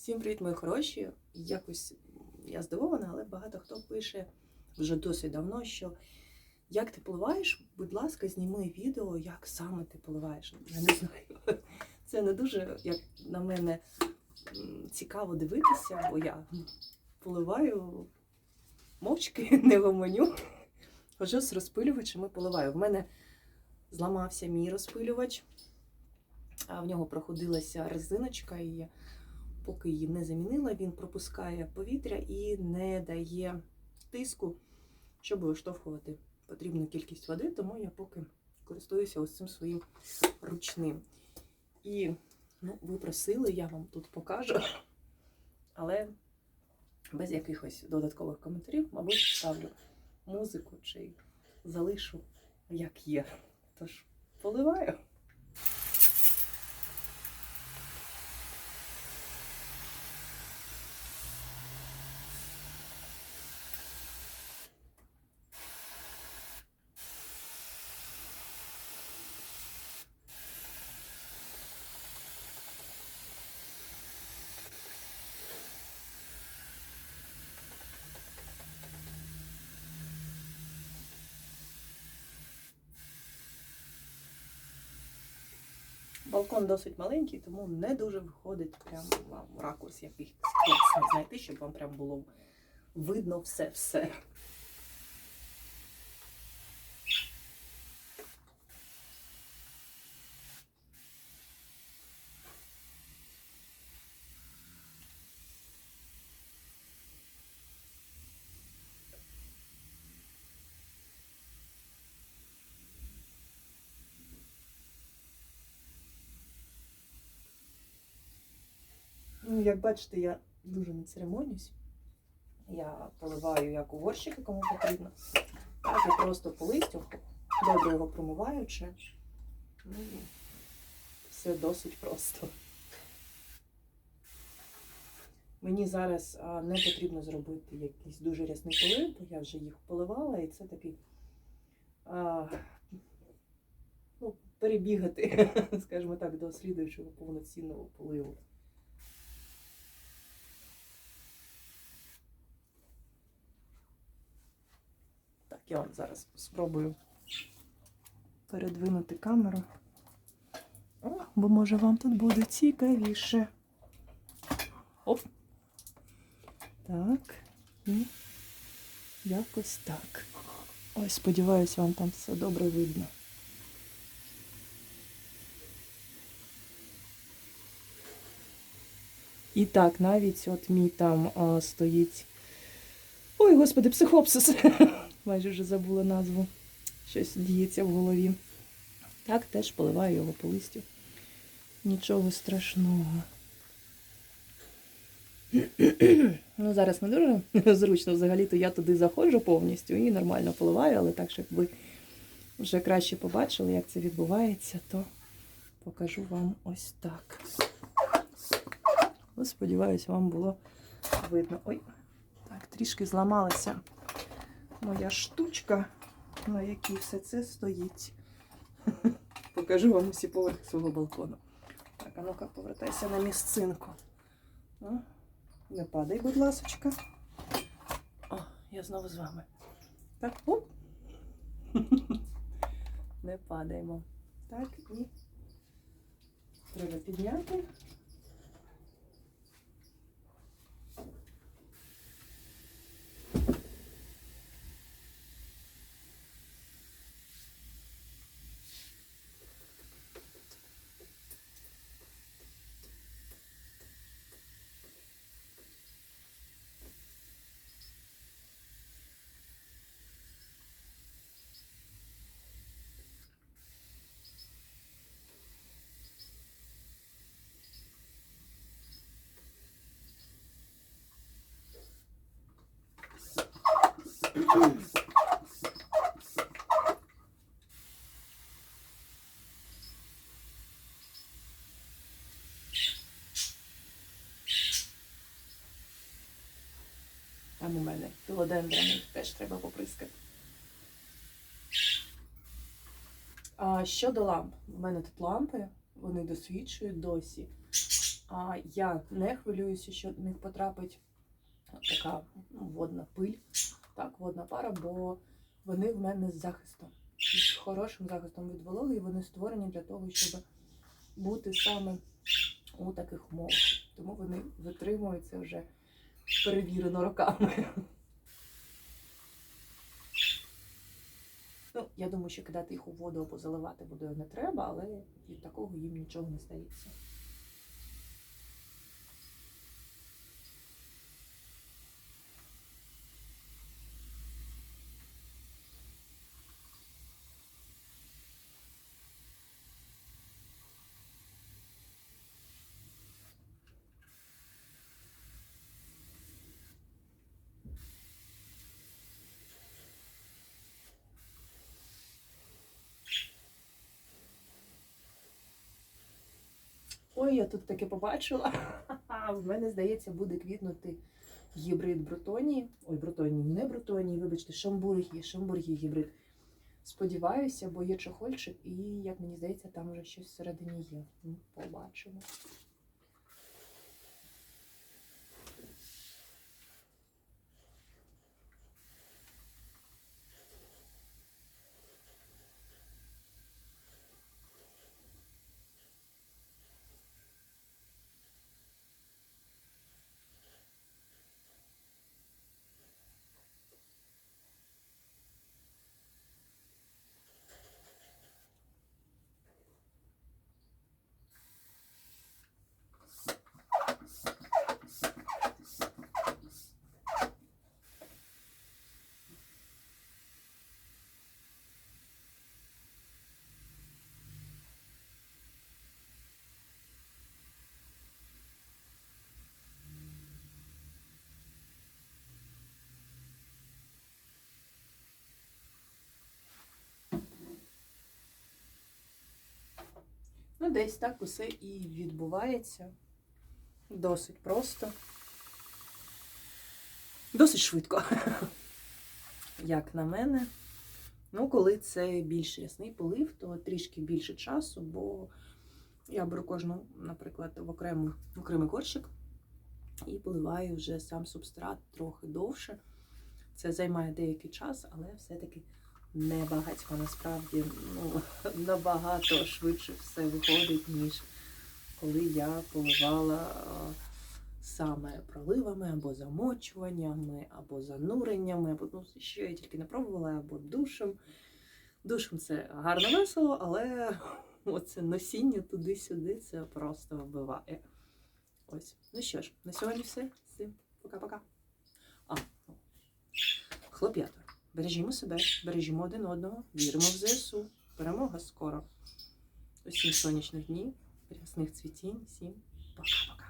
Всім привіт, мої хороші. Якось я здивована, але багато хто пише вже досить давно, що як ти поливаєш, будь ласка, зніми відео, як саме ти поливаєш. Я не знаю. Це не дуже, як на мене, цікаво дивитися, бо я поливаю мовчки, не гомоню. Хожу з розпилювачем і поливаю. В мене зламався мій розпилювач, а в нього проходилася резиночка, і поки її не замінила, він пропускає повітря і не дає тиску, щоб виштовхувати потрібну кількість води, тому я поки користуюся ось цим своїм ручним. І ну, ви просили, я вам тут покажу, але без якихось додаткових коментарів, мабуть, ставлю музику чи залишу як є. Тож поливаю. Балкон досить маленький, тому не дуже виходить прям вам ракурс якийсь класний знайти, щоб вам прям було видно все-все. Ну, як бачите, я дуже не церемонюсь. Я поливаю як у кому потрібно. Так, і просто по листю, добре його промиваючи. Ну, все досить просто. Мені зараз не потрібно зробити якийсь дуже рясний полив, бо я вже їх поливала, і це такий а, ну, перебігати, скажімо так, до слідуючого повноцінного поливу. Я вам зараз спробую передвинути камеру. О, бо може вам тут буде цікавіше. Оп. Так. І якось так. Ось, сподіваюсь, вам там все добре видно. І так, навіть от мій там а, стоїть. Ой, господи, психопсис. Майже вже забула назву. Щось діється в голові. Так, теж поливаю його по листю. Нічого страшного. Ну, зараз не дуже зручно взагалі-то я туди заходжу повністю і нормально поливаю, але так, щоб ви вже краще побачили, як це відбувається, то покажу вам ось так. Ну, Сподіваюсь, вам було видно. Ой, так, трішки зламалася моя штучка, на якій все це стоїть. Покажу вам усі поверхи свого балкону. Так, а ну-ка, повертайся на місцинку. О, не падай, будь ласочка. О, я знову з вами. Так, оп. Не падаємо. Так, і треба підняти. Там у мене філодендрами теж треба поприскати. А щодо ламп, у мене тут лампи, вони досвідчують досі. А я не хвилююся, що в них потрапить така ну, водна пиль, так, водна пара, бо вони в мене з захистом. З хорошим захистом від вологи, і вони створені для того, щоб бути саме у таких умовах. Тому вони витримуються вже перевірено роками. Ну, я думаю, що кидати їх у воду або заливати водою не треба, але від такого їм нічого не стається. Ой, я тут таке побачила. В мене, здається, буде квітнути гібрид Брутонії. Ой, Брутонії, не Брутонії, вибачте, Шамбургії, Шамбургії гібрид. Сподіваюся, бо є чохольчик, і, як мені здається, там вже щось всередині є. Ну, Побачимо. Ну, десь так усе і відбувається. Досить просто. Досить швидко. Як на мене. Ну, коли це більш ясний полив, то трішки більше часу, бо я беру кожну, наприклад, в, окрему, в окремий горщик і поливаю вже сам субстрат трохи довше. Це займає деякий час, але все-таки не багатько насправді ну, набагато швидше все виходить, ніж коли я поливала саме проливами або замочуваннями, або зануреннями, або ну, що я тільки не пробувала, або душем. Душем це гарно весело, але оце носіння туди-сюди це просто вбиває. Ось. Ну що ж, на сьогодні все. Пока-пока. А, хлоп'ята. Бережімо себе, бережімо один одного, віримо в ЗСУ. Перемога скоро. Усім сонячних днів, рясних цвітінь, всім пока-пока.